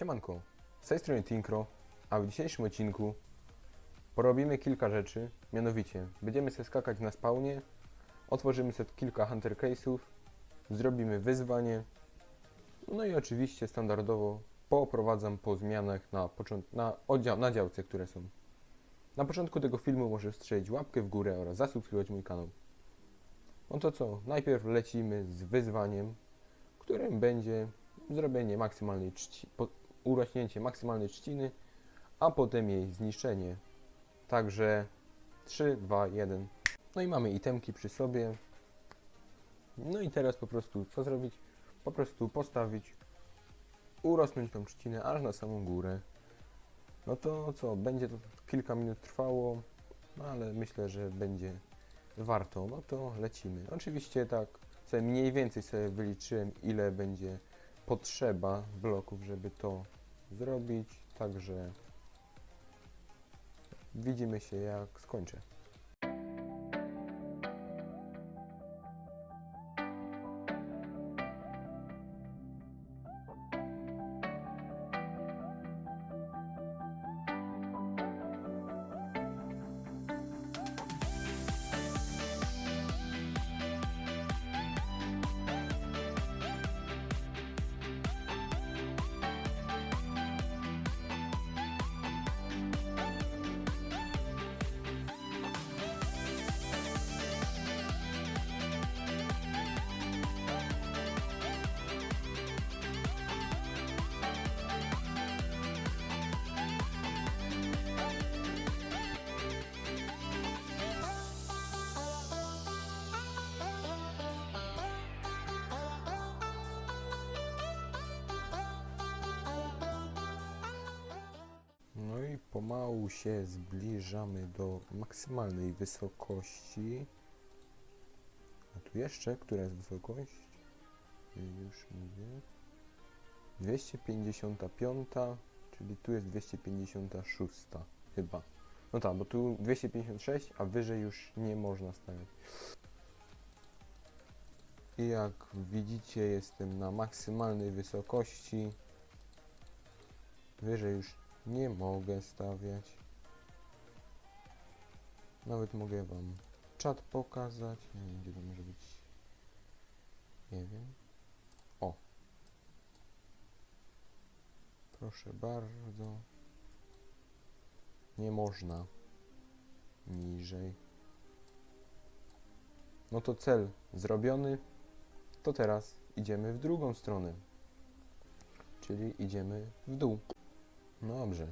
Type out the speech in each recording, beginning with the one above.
Siemanko, z tej strony Tinkro, a w dzisiejszym odcinku porobimy kilka rzeczy, mianowicie będziemy sobie skakać na spawnie, otworzymy sobie kilka hunter case'ów, zrobimy wyzwanie, no i oczywiście standardowo pooprowadzam po zmianach na, na, oddział, na działce, które są. Na początku tego filmu możesz strzelić łapkę w górę oraz zasubskrybować mój kanał. No to co, najpierw lecimy z wyzwaniem, którym będzie zrobienie maksymalnej czci, po, urośnięcie maksymalnej trzciny, a potem jej zniszczenie. Także 3, 2, 1. No i mamy itemki przy sobie. No i teraz po prostu co zrobić? Po prostu postawić, urosnąć tą trzcinę aż na samą górę. No to co, będzie to kilka minut trwało, no ale myślę, że będzie warto. No to lecimy. Oczywiście tak, sobie mniej więcej sobie wyliczyłem ile będzie potrzeba bloków, żeby to zrobić. Także widzimy się jak skończę. Pomału się zbliżamy do maksymalnej wysokości. A tu jeszcze, która jest wysokość? Już mówię. 255, czyli tu jest 256 chyba. No tak, bo tu 256, a wyżej już nie można stawiać. I jak widzicie, jestem na maksymalnej wysokości. Wyżej już nie mogę stawiać. Nawet mogę wam czat pokazać. Nie wiem, gdzie to może być. Nie wiem. O. Proszę bardzo. Nie można. Niżej. No to cel zrobiony. To teraz idziemy w drugą stronę. Czyli idziemy w dół. No dobrze.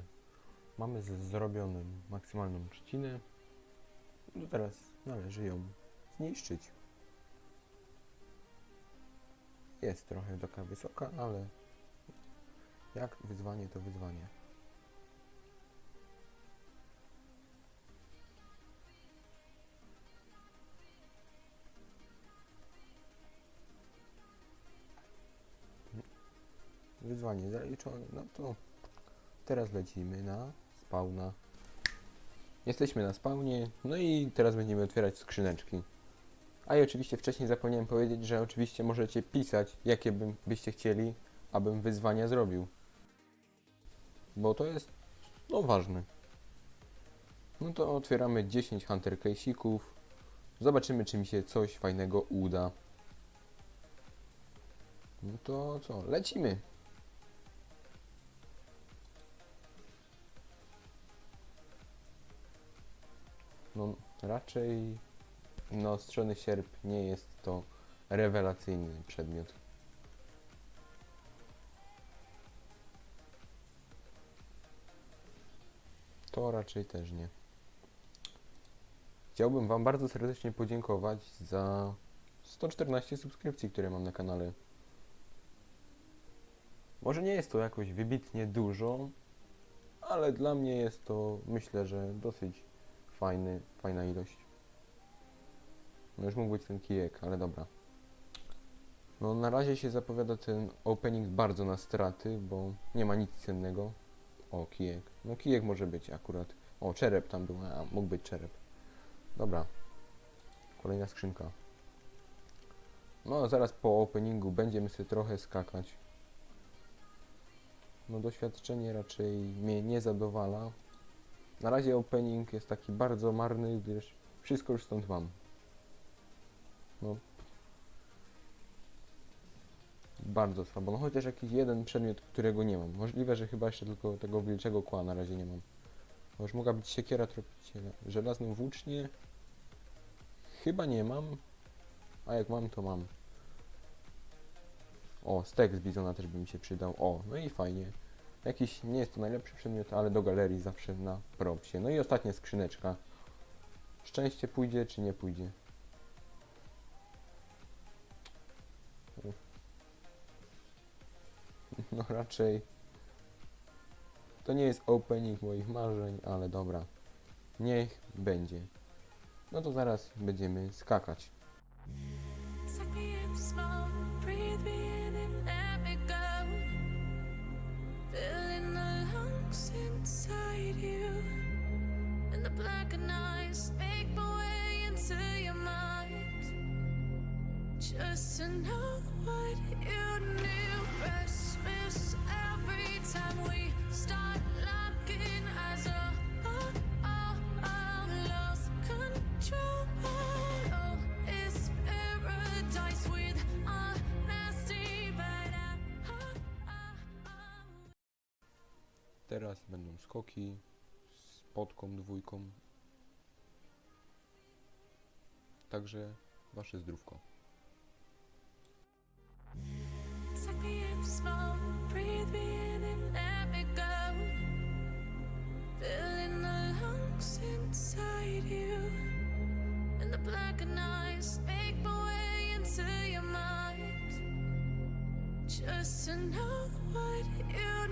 Mamy z zrobionym maksymalną trzcinę. No teraz należy ją zniszczyć. Jest trochę taka wysoka, ale jak wyzwanie to wyzwanie. Wyzwanie zaliczone, no to Teraz lecimy na spawna. Jesteśmy na spawnie, no i teraz będziemy otwierać skrzyneczki. A i oczywiście wcześniej zapomniałem powiedzieć, że oczywiście możecie pisać, jakie byście chcieli, abym wyzwania zrobił. Bo to jest, no, ważne. No to otwieramy 10 Hunter Case'ików. Zobaczymy, czy mi się coś fajnego uda. No to co, lecimy. Raczej naostrzony sierp nie jest to rewelacyjny przedmiot. To raczej też nie. Chciałbym Wam bardzo serdecznie podziękować za 114 subskrypcji, które mam na kanale. Może nie jest to jakoś wybitnie dużo, ale dla mnie jest to myślę, że dosyć fajny, fajna ilość. No już mógł być ten kijek, ale dobra. No na razie się zapowiada ten opening bardzo na straty, bo nie ma nic cennego. O, kijek. No kijek może być akurat. O, czerep tam był, a mógł być czerep. Dobra. Kolejna skrzynka. No zaraz po openingu będziemy sobie trochę skakać. no doświadczenie raczej mnie nie zadowala. Na razie opening jest taki bardzo marny, gdyż wszystko już stąd mam. No. Bardzo słabo. No chociaż jakiś jeden przedmiot, którego nie mam. Możliwe, że chyba jeszcze tylko tego wilczego kła na razie nie mam. Bo już mogła być siekiera tropiciela. Żelazną włócznię. Chyba nie mam. A jak mam, to mam. O, stek z bizona też by mi się przydał. O, no i fajnie. Jakiś, nie jest to najlepszy przedmiot, ale do galerii zawsze na propsie. No i ostatnia skrzyneczka. Szczęście pójdzie, czy nie pójdzie? No raczej. To nie jest opening moich marzeń, ale dobra. Niech będzie. No to zaraz będziemy skakać. Teraz będą skoki z podką dwójką. Także wasze zdrówko. Just to know what you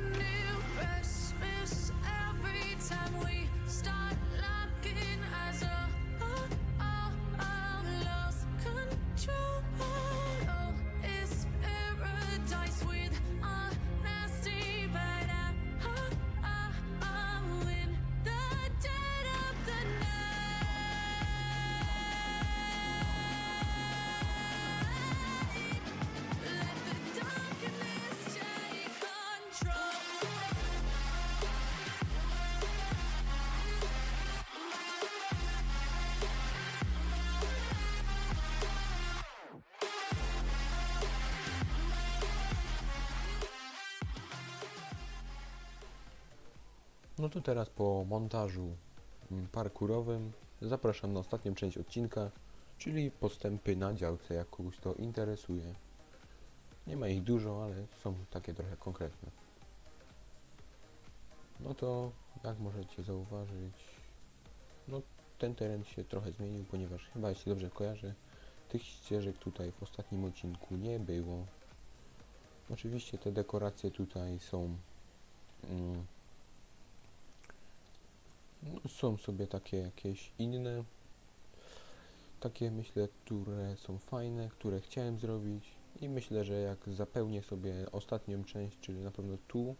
No to teraz po montażu mm, parkurowym zapraszam na ostatnią część odcinka, czyli postępy na działce, jak kogoś to interesuje. Nie ma ich dużo, ale są takie trochę konkretne. No to, jak możecie zauważyć, no ten teren się trochę zmienił, ponieważ chyba, jeśli dobrze kojarzę, tych ścieżek tutaj w ostatnim odcinku nie było. Oczywiście te dekoracje tutaj są mm, są sobie takie jakieś inne. Takie myślę, które są fajne, które chciałem zrobić i myślę, że jak zapełnię sobie ostatnią część, czyli na pewno tu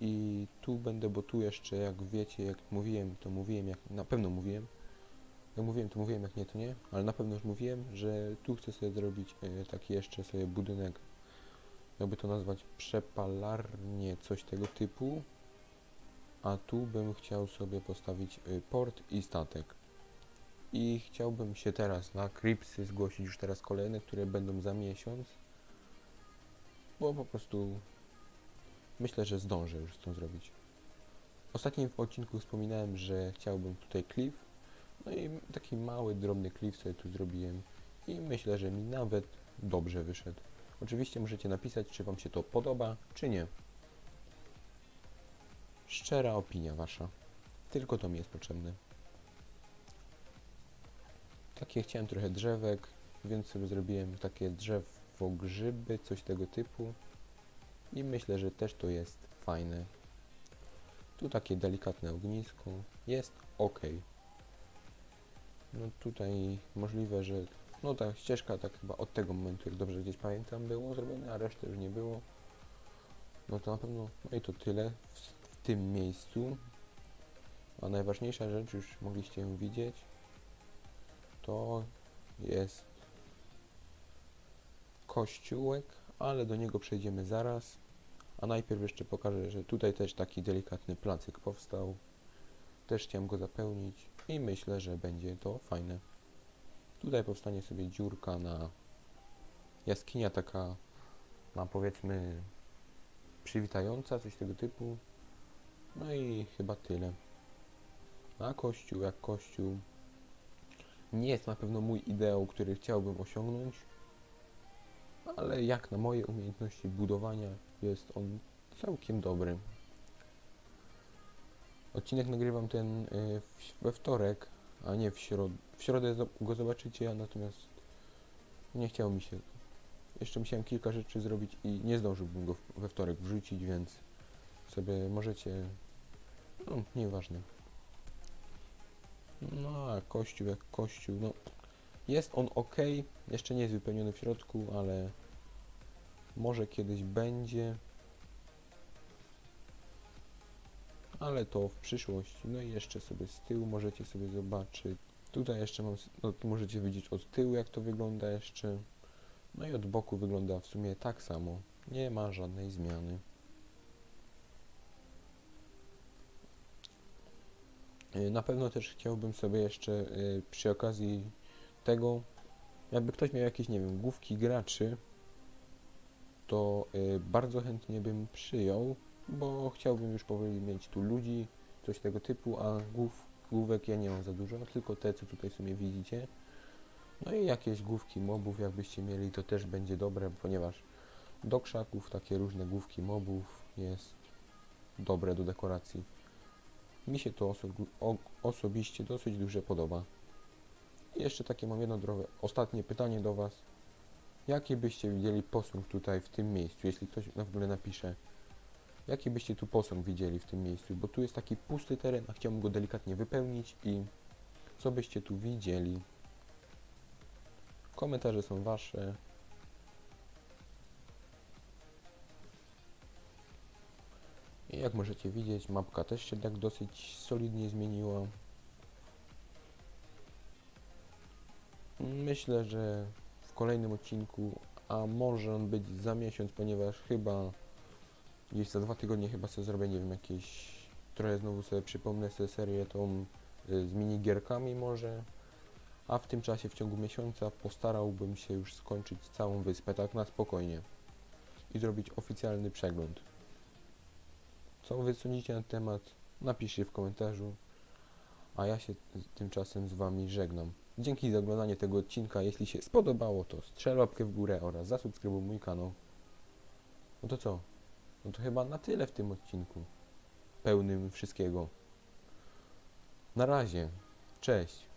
i tu będę, bo tu jeszcze jak wiecie, jak mówiłem, to mówiłem, jak na pewno mówiłem, jak mówiłem, to mówiłem, jak nie, to nie, ale na pewno już mówiłem, że tu chcę sobie zrobić e, taki jeszcze sobie budynek, jakby to nazwać przepalarnie, coś tego typu, a tu bym chciał sobie postawić y, port i statek. I chciałbym się teraz na Cripsy zgłosić już teraz kolejne, które będą za miesiąc. Bo po prostu myślę, że zdążę już to zrobić. W ostatnim odcinku wspominałem, że chciałbym tutaj cliff. No i taki mały, drobny cliff sobie tu zrobiłem. I myślę, że mi nawet dobrze wyszedł. Oczywiście możecie napisać, czy Wam się to podoba, czy nie. Szczera opinia wasza. Tylko to mi jest potrzebne. Takie chciałem trochę drzewek, więc sobie zrobiłem takie drzewo grzyby, coś tego typu. I myślę, że też to jest fajne. Tu takie delikatne ognisko. Jest ok. No tutaj możliwe, że no ta ścieżka tak chyba od tego momentu, jak dobrze gdzieś pamiętam, było zrobione, a reszty już nie było. No to na pewno, no i to tyle tym miejscu. A najważniejsza rzecz, już mogliście ją widzieć, to jest kościółek, ale do niego przejdziemy zaraz. A najpierw jeszcze pokażę, że tutaj też taki delikatny placyk powstał. Też chciałem go zapełnić i myślę, że będzie to fajne. Tutaj powstanie sobie dziurka na jaskinia taka, na powiedzmy przywitająca, coś tego typu. No i chyba tyle. A kościół jak kościół nie jest na pewno mój ideał, który chciałbym osiągnąć, ale jak na moje umiejętności budowania jest on całkiem dobry. Odcinek nagrywam ten y, we wtorek, a nie w środę. W środę go zobaczycie, natomiast nie chciało mi się. Jeszcze musiałem kilka rzeczy zrobić i nie zdążyłbym go we wtorek wrzucić, więc sobie możecie. No, nieważne. No, a kościół jak kościół, no. Jest on ok, jeszcze nie jest wypełniony w środku, ale może kiedyś będzie. Ale to w przyszłości. No i jeszcze sobie z tyłu możecie sobie zobaczyć. Tutaj jeszcze mam, no możecie widzieć od tyłu jak to wygląda jeszcze. No i od boku wygląda w sumie tak samo. Nie ma żadnej zmiany. Na pewno też chciałbym sobie jeszcze y, przy okazji tego, jakby ktoś miał jakieś, nie wiem, główki graczy, to y, bardzo chętnie bym przyjął, bo chciałbym już powoli mieć tu ludzi, coś tego typu, a głów, główek ja nie mam za dużo, tylko te, co tutaj w sumie widzicie. No i jakieś główki mobów, jakbyście mieli, to też będzie dobre, ponieważ do krzaków takie różne główki mobów jest dobre do dekoracji. Mi się to oso osobiście dosyć dużo podoba. I jeszcze takie mam jedno drogie, ostatnie pytanie do Was. Jaki byście widzieli posąg tutaj w tym miejscu, jeśli ktoś na w ogóle napisze? Jaki byście tu posąg widzieli w tym miejscu? Bo tu jest taki pusty teren, a chciałbym go delikatnie wypełnić i co byście tu widzieli? Komentarze są Wasze. Jak możecie widzieć, mapka też się tak dosyć solidnie zmieniła. Myślę, że w kolejnym odcinku, a może on być za miesiąc, ponieważ chyba gdzieś za dwa tygodnie chyba sobie zrobię, nie wiem, jakieś trochę znowu sobie przypomnę sobie serię tą y, z minigierkami może, a w tym czasie w ciągu miesiąca postarałbym się już skończyć całą wyspę tak na spokojnie i zrobić oficjalny przegląd. Co wy sądzicie na temat? Napiszcie w komentarzu. A ja się tymczasem z wami żegnam. Dzięki za oglądanie tego odcinka. Jeśli się spodobało, to strzel łapkę w górę oraz zasubskrybuj mój kanał. No to co? No to chyba na tyle w tym odcinku. Pełnym wszystkiego. Na razie. Cześć.